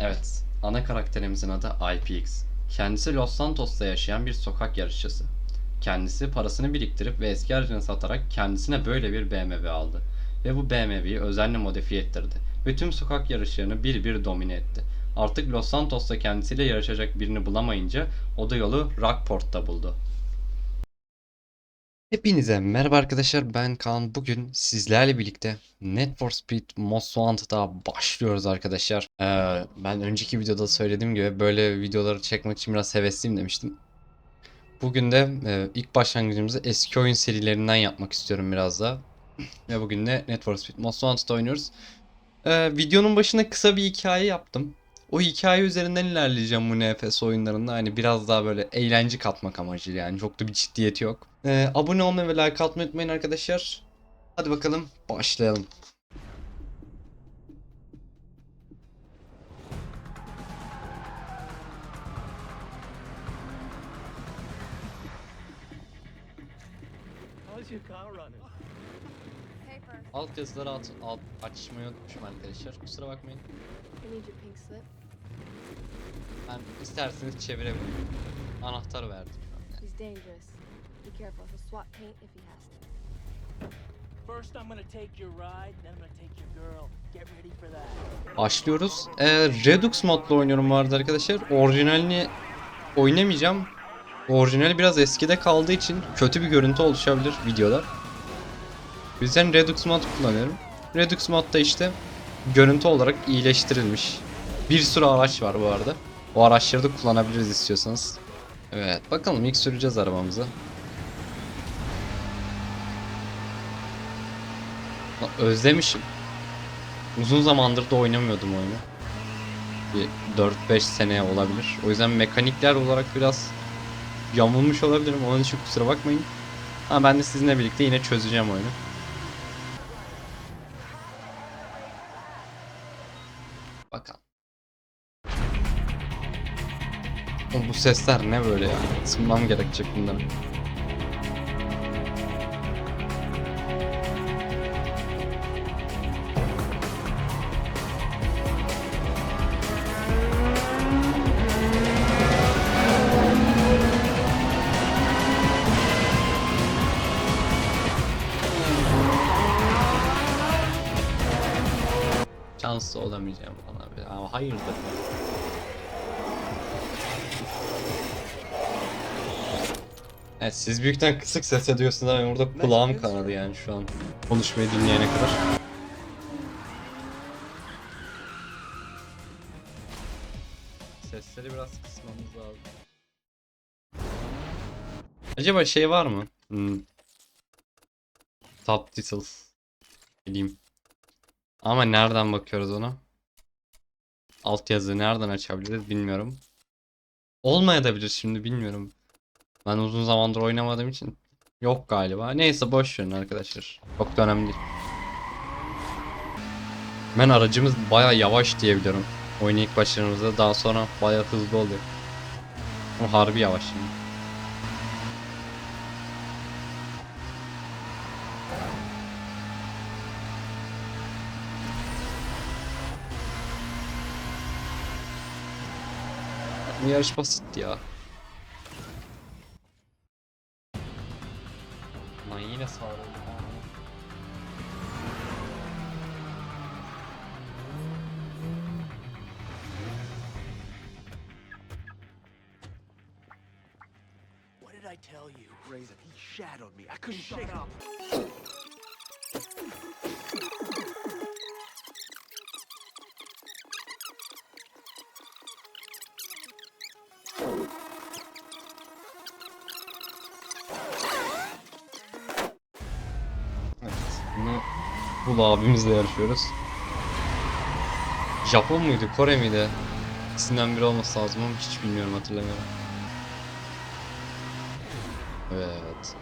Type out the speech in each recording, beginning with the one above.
Evet, ana karakterimizin adı IPX. Kendisi Los Santos'ta yaşayan bir sokak yarışçısı. Kendisi parasını biriktirip ve eski aracını satarak kendisine böyle bir BMW aldı. Ve bu BMW'yi özenle modifiye ettirdi. Ve tüm sokak yarışlarını bir bir domine etti. Artık Los Santos'ta kendisiyle yarışacak birini bulamayınca o da yolu Rockport'ta buldu. Hepinize merhaba arkadaşlar ben Kaan. Bugün sizlerle birlikte Need for Speed Most Wanted'a başlıyoruz arkadaşlar. Ee, ben önceki videoda söylediğim gibi böyle videoları çekmek için biraz hevesliyim demiştim. Bugün de e, ilk başlangıcımızı eski oyun serilerinden yapmak istiyorum biraz daha. Ve bugün de Need for Speed Most Wanted'da oynuyoruz. Ee, videonun başına kısa bir hikaye yaptım. O hikaye üzerinden ilerleyeceğim bu NFS oyunlarında. Hani biraz daha böyle eğlence katmak amacıyla yani. Çok da bir ciddiyeti yok. Ee, abone olmayı ve like atmayı unutmayın arkadaşlar. Hadi bakalım başlayalım. Alt yazıları at, alt, açmayı unutmuşum arkadaşlar. Kusura bakmayın. Ben isterseniz çevirebilirim. Anahtar verdim. He's dangerous. Be careful. He'll swat paint if he has to. First, I'm gonna take your ride, then I'm gonna take your girl. Get ready for that. Başlıyoruz. Ee, Redux modla oynuyorum arada arkadaşlar. Orijinalini oynamayacağım. Orijinali biraz eskide kaldığı için kötü bir görüntü oluşabilir videolar. O yüzden Redux mod kullanıyorum. Redux modda işte görüntü olarak iyileştirilmiş. Bir sürü araç var bu arada. O araçları da kullanabiliriz istiyorsanız. Evet bakalım ilk süreceğiz arabamızı. Özlemişim. Uzun zamandır da oynamıyordum oyunu. Bir 4-5 sene olabilir. O yüzden mekanikler olarak biraz yamulmuş olabilirim. Onun için kusura bakmayın. Ama ben de sizinle birlikte yine çözeceğim oyunu. Bakalım. Bu sesler ne böyle ya? Isınmam gerekecek bunların. Şanslı olamayacağım falan. Ama hayırdır. Evet siz büyükten kısık ses ediyorsunuz ama burada kulağım kanadı yani şu an konuşmayı dinleyene kadar. Sesleri biraz kısmamız lazım. Acaba şey var mı? Hmm. Subtitles. Bileyim. Ama nereden bakıyoruz ona? Altyazı nereden açabiliriz bilmiyorum. Olmayabilir şimdi bilmiyorum. Ben uzun zamandır oynamadığım için yok galiba. Neyse boş verin arkadaşlar. Çok da önemli. Ben aracımız baya yavaş diyebiliyorum. Oyun ilk başlarımızda daha sonra baya hızlı oluyor. Ama harbi yavaş şimdi. Bu yarış basitti ya. Lan yine sağladım. What did I tell you? Razor, he shadowed me. I couldn't shake up. Bul abimizle yarışıyoruz. Japon muydu? Kore miydi? İkisinden biri olması lazım ama hiç bilmiyorum hatırlamıyorum. Evet.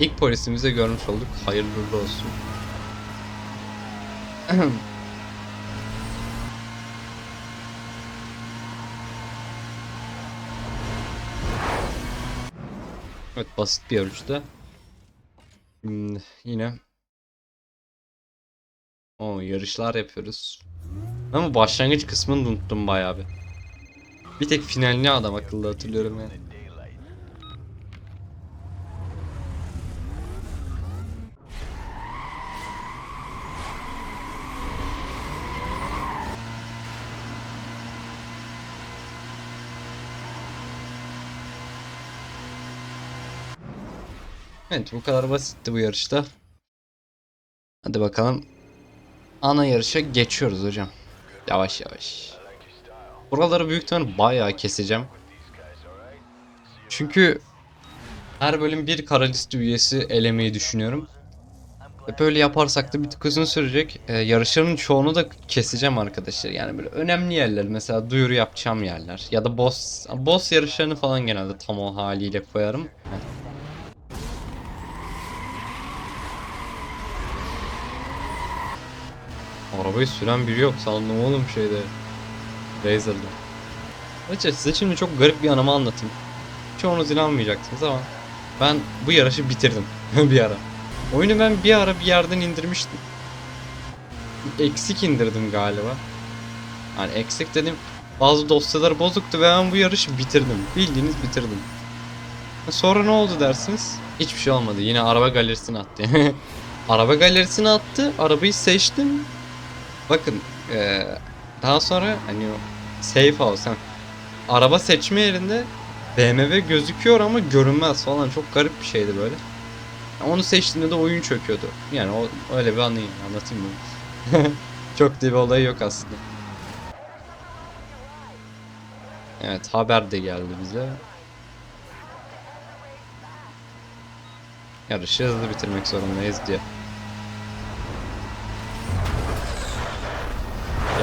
İlk polisimizi görmüş olduk. Hayırlı olsun. evet basit bir yarıştı. Hmm, yine o yarışlar yapıyoruz. Ama başlangıç kısmını unuttum bayağı bir. Bir tek finalini adam akıllı hatırlıyorum yani. Evet bu kadar basitti bu yarışta. Hadi bakalım. Ana yarışa geçiyoruz hocam. Yavaş yavaş. Buraları büyük ihtimalle bayağı keseceğim. Çünkü her bölüm bir kara liste üyesi elemeyi düşünüyorum. Böyle yaparsak da bir tık uzun sürecek. Ee, yarışların çoğunu da keseceğim arkadaşlar. Yani böyle önemli yerler mesela duyuru yapacağım yerler. Ya da boss, boss yarışlarını falan genelde tam o haliyle koyarım. Heh. Arabayı süren biri yok sandım oğlum şeyde. Razer'da. Açıkçası size şimdi çok garip bir anımı anlatayım. Çoğunuz inanmayacaksınız ama ben bu yarışı bitirdim bir ara. Oyunu ben bir ara bir yerden indirmiştim. Eksik indirdim galiba. Yani eksik dedim bazı dosyalar bozuktu ve ben bu yarışı bitirdim. Bildiğiniz bitirdim. Sonra ne oldu dersiniz? Hiçbir şey olmadı. Yine araba galerisine attı. araba galerisine attı. Arabayı seçtim. Bakın eee, daha sonra hani safe house araba seçme yerinde BMW gözüküyor ama görünmez falan çok garip bir şeydi böyle. Onu seçtiğimde de oyun çöküyordu. Yani o öyle bir anlayın anlatayım bunu. çok da bir olay yok aslında. Evet haber de geldi bize. Yarışı hızlı bitirmek zorundayız diye.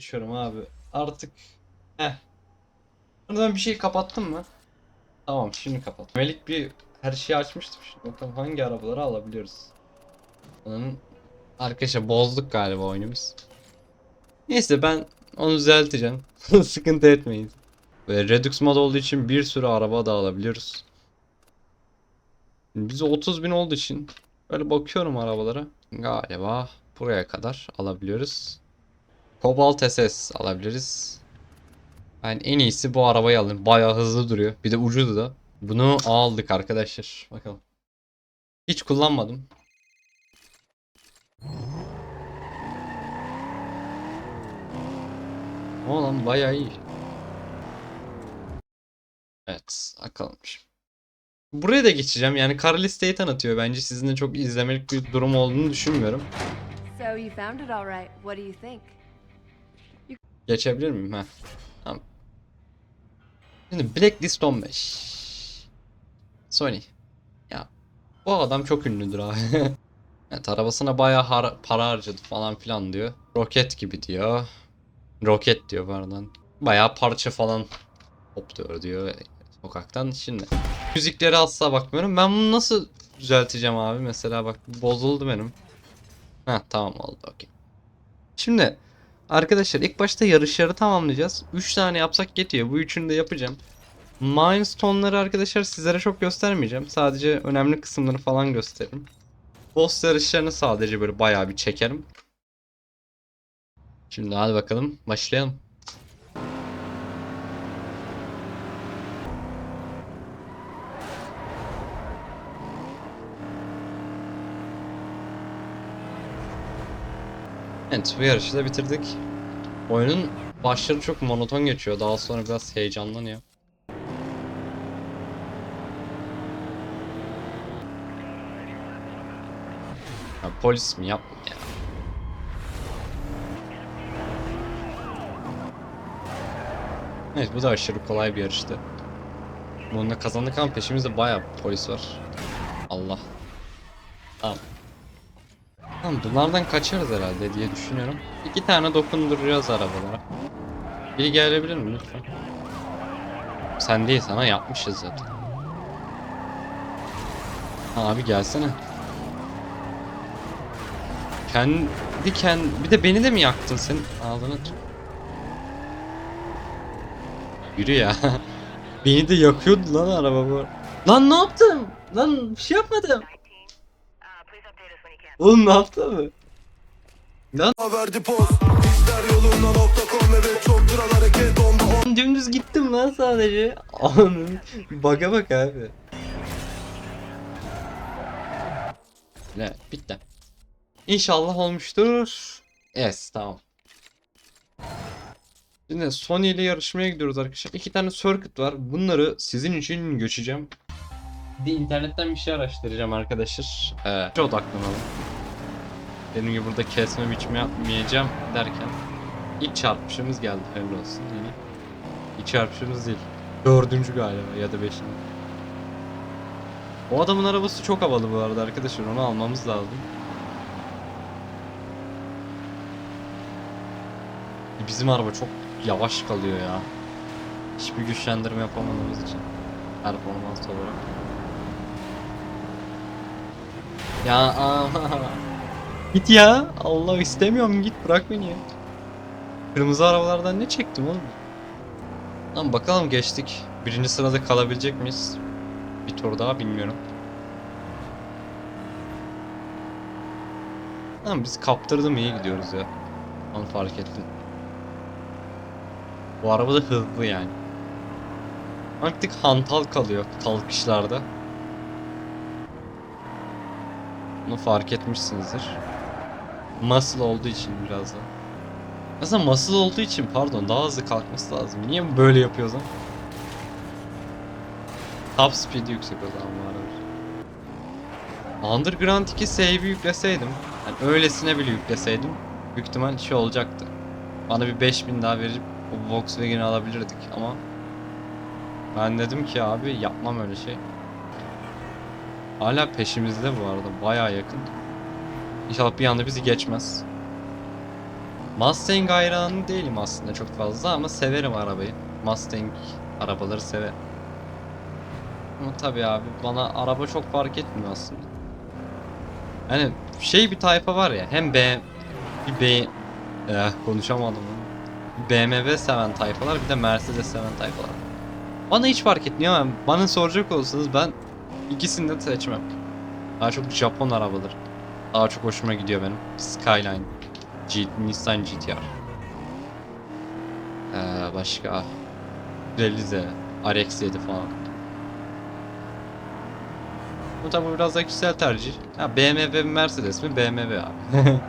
geçiyorum abi. Artık heh. Buradan bir şey kapattım mı? Tamam şimdi kapat. Melik bir her şeyi açmıştım şimdi. Bakalım hangi arabaları alabiliyoruz. Onun arkadaşlar bozduk galiba oyunumuz. Neyse ben onu düzelteceğim. Sıkıntı etmeyin. Ve Redux mod olduğu için bir sürü araba da alabiliyoruz. Bize 30 bin olduğu için böyle bakıyorum arabalara. Galiba buraya kadar alabiliyoruz. Cobalt SS alabiliriz. Ben en iyisi bu arabayı alayım. Bayağı hızlı duruyor. Bir de ucuz da. Bunu aldık arkadaşlar. Bakalım. Hiç kullanmadım. O lan bayağı iyi. Evet, akılmış. Buraya da geçeceğim. Yani kara listeyi tanıtıyor. Bence sizin de çok izlemelik bir durum olduğunu düşünmüyorum. So you found it all right. What do you think? Geçebilir miyim? Heh. Tamam. Şimdi Blacklist 15. Sony. Ya bu adam çok ünlüdür abi. evet arabasına bayağı har- para harcadı falan filan diyor. Roket gibi diyor. Roket diyor pardon. Bayağı parça falan topluyor diyor sokaktan. Şimdi müzikleri asla bakmıyorum. Ben bunu nasıl düzelteceğim abi? Mesela bak bozuldu benim. Heh tamam oldu okey. Şimdi Arkadaşlar ilk başta yarışları tamamlayacağız. 3 tane yapsak yetiyor. Bu üçünü de yapacağım. Milestone'ları arkadaşlar sizlere çok göstermeyeceğim. Sadece önemli kısımları falan gösteririm. Boss yarışlarını sadece böyle bayağı bir çekerim. Şimdi hadi bakalım başlayalım. Evet bu yarışı da bitirdik. Oyunun başları çok monoton geçiyor. Daha sonra biraz heyecanlanıyor. Ya polis mi yapma ya. Evet bu da aşırı kolay bir yarıştı. Bununla kazandık ama peşimizde bayağı polis var. Allah. Tamam. Tamam bunlardan kaçarız herhalde diye düşünüyorum. İki tane dokunduracağız arabalara. Biri gelebilir mi lütfen? Sen değil sana yapmışız zaten. Abi gelsene. Kendi kendi bir de beni de mi yaktın sen? Ağzını. Yürü ya. beni de yakıyordu lan araba bu. Lan ne yaptım? Lan bir şey yapmadım. Oğlum ne yaptı mı? Verdi poz. İşler yolunda nokta.com evet çok duran hareket onda Dümdüz gittim lan sadece. Anın. Baga bak abi. Ne? Bitti. İnşallah olmuştur. Yes tamam. Şimdi Sony ile yarışmaya gidiyoruz arkadaşlar. İki tane circuit var. Bunları sizin için göçeceğim. Bir internetten bir şey araştıracağım arkadaşlar. Ee, odaklanalım. Benim gibi burada kesme biçme yapmayacağım derken ilk çarpışımız geldi. Hayırlı olsun yine. İlk çarpışımız değil. Dördüncü galiba ya da beşinci. O adamın arabası çok havalı bu arada arkadaşlar. Onu almamız lazım. Bizim araba çok yavaş kalıyor ya. Hiçbir güçlendirme yapamadığımız için. Performans olarak. Ya aha. Git ya. Allah istemiyorum git bırak beni ya. Kırmızı arabalardan ne çektim oğlum? Tamam bakalım geçtik. Birinci sırada kalabilecek miyiz? Bir tur daha bilmiyorum. Tamam biz kaptırdım iyi gidiyoruz ya. Onu fark ettim. Bu araba da hızlı yani. Artık hantal kalıyor kalkışlarda. Bunu fark etmişsinizdir. Muscle olduğu için biraz da. Aslında muscle olduğu için pardon daha hızlı kalkması lazım. Niye böyle yapıyoruz lan? Top speed yüksek o zaman arada. Underground 2 save'i yükleseydim, yani öylesine bile yükleseydim büyük ihtimal şey olacaktı. Bana bir 5000 daha verip o Volkswagen'i alabilirdik ama ben dedim ki abi yapmam öyle şey. Hala peşimizde bu arada bayağı yakın. İnşallah bir anda bizi geçmez. Mustang hayranı değilim aslında çok fazla ama severim arabayı. Mustang arabaları severim. Ama tabii abi bana araba çok fark etmiyor aslında. Yani şey bir tayfa var ya hem B bir B eh, konuşamadım. BMW seven tayfalar bir de Mercedes seven tayfalar. Bana hiç fark etmiyor ama bana soracak olsanız ben ikisini de seçmem. Daha çok Japon arabaları. Daha çok hoşuma gidiyor benim. Skyline. G Nissan GTR. Ee, başka 150Z, RX-7 falan. Bu tabi biraz da kişisel tercih. Ha, BMW mi Mercedes mi? BMW abi.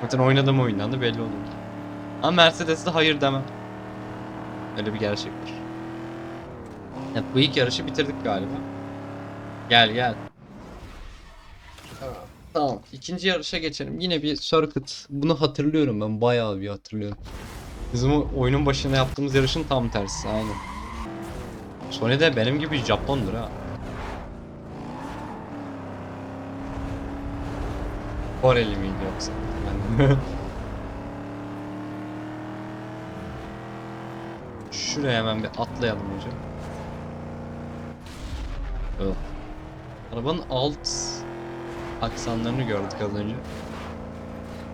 Zaten oynadığım oyundan da belli olur. Ama Mercedes'e hayır demem. Öyle bir gerçek var. Evet, bu ilk yarışı bitirdik galiba. Gel gel. Tamam. ikinci yarışa geçelim. Yine bir circuit. Bunu hatırlıyorum ben. Bayağı bir hatırlıyorum. Bizim oyunun başında yaptığımız yarışın tam tersi. Aynen. Sony de benim gibi Japondur ha. Koreli miydi yoksa? Şuraya hemen bir atlayalım hocam. Oh. Arabanın alt aksanlarını gördük az önce.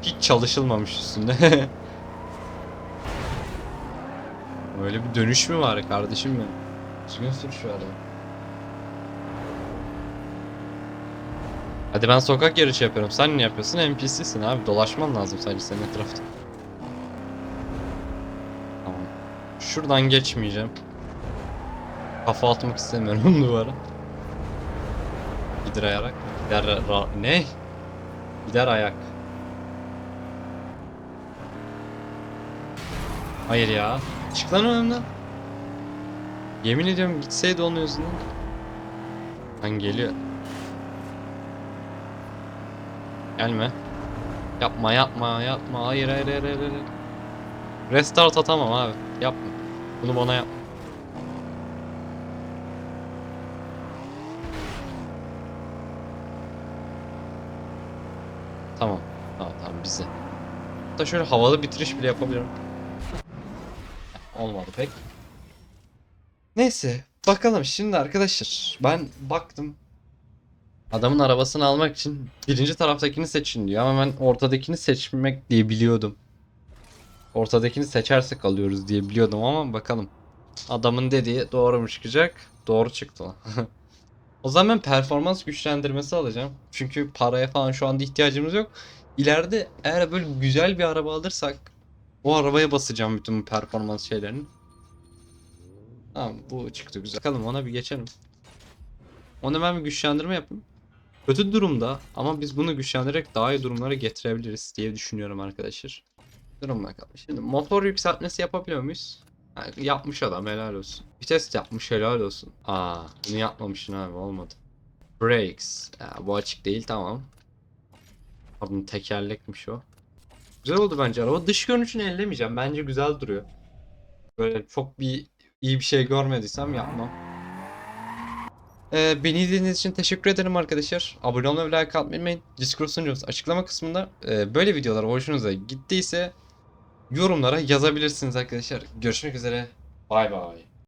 Hiç çalışılmamış üstünde. Öyle bir dönüş mü var kardeşim benim? Düzgün sür şu arabayı. Hadi ben sokak yarışı yapıyorum. Sen ne yapıyorsun? NPC'sin abi. Dolaşman lazım sadece senin etrafta. Tamam. Şuradan geçmeyeceğim. Kafa atmak istemiyorum duvara. Gider ayak. Gider ra- ne? Gider ayak. Hayır ya. Çık lan önümden. Yemin ediyorum gitseydi onun yüzünden. Lan geliyor. Gelme. Yapma yapma yapma. Hayır hayır hayır hayır. Restart atamam abi. Yapma. Bunu bana yap. Tamam. Tamam tamam bize. Hatta şöyle havalı bitiriş bile yapabilirim. Olmadı pek. Neyse bakalım şimdi arkadaşlar ben baktım adamın arabasını almak için birinci taraftakini seçin diyor ama ben ortadakini seçmek diye biliyordum. Ortadakini seçersek alıyoruz diye biliyordum ama bakalım. Adamın dediği doğru mu çıkacak? Doğru çıktı. o zaman ben performans güçlendirmesi alacağım. Çünkü paraya falan şu anda ihtiyacımız yok. İleride eğer böyle güzel bir araba alırsak o arabaya basacağım bütün bu performans şeylerini. Tamam bu çıktı güzel. Bakalım ona bir geçelim. Ona ben bir güçlendirme yapayım. Kötü durumda ama biz bunu güçlendirerek daha iyi durumlara getirebiliriz diye düşünüyorum arkadaşlar. Durun bakalım. Şimdi motor yükseltmesi yapabiliyor muyuz? Ha, yapmış adam helal olsun. Vites yapmış helal olsun. Aa bunu yapmamışsın abi olmadı. Brakes. Ya, bu açık değil tamam. Pardon tekerlekmiş o. Güzel oldu bence araba. Dış görünüşünü ellemeyeceğim. Bence güzel duruyor. Böyle çok bir iyi bir şey görmediysem yapmam. Ee, beni izlediğiniz için teşekkür ederim arkadaşlar. Abone olmayı like atmayı unutmayın. Discord sunucumuz açıklama kısmında. Ee, böyle videolar hoşunuza gittiyse yorumlara yazabilirsiniz arkadaşlar. Görüşmek üzere. Bay bay.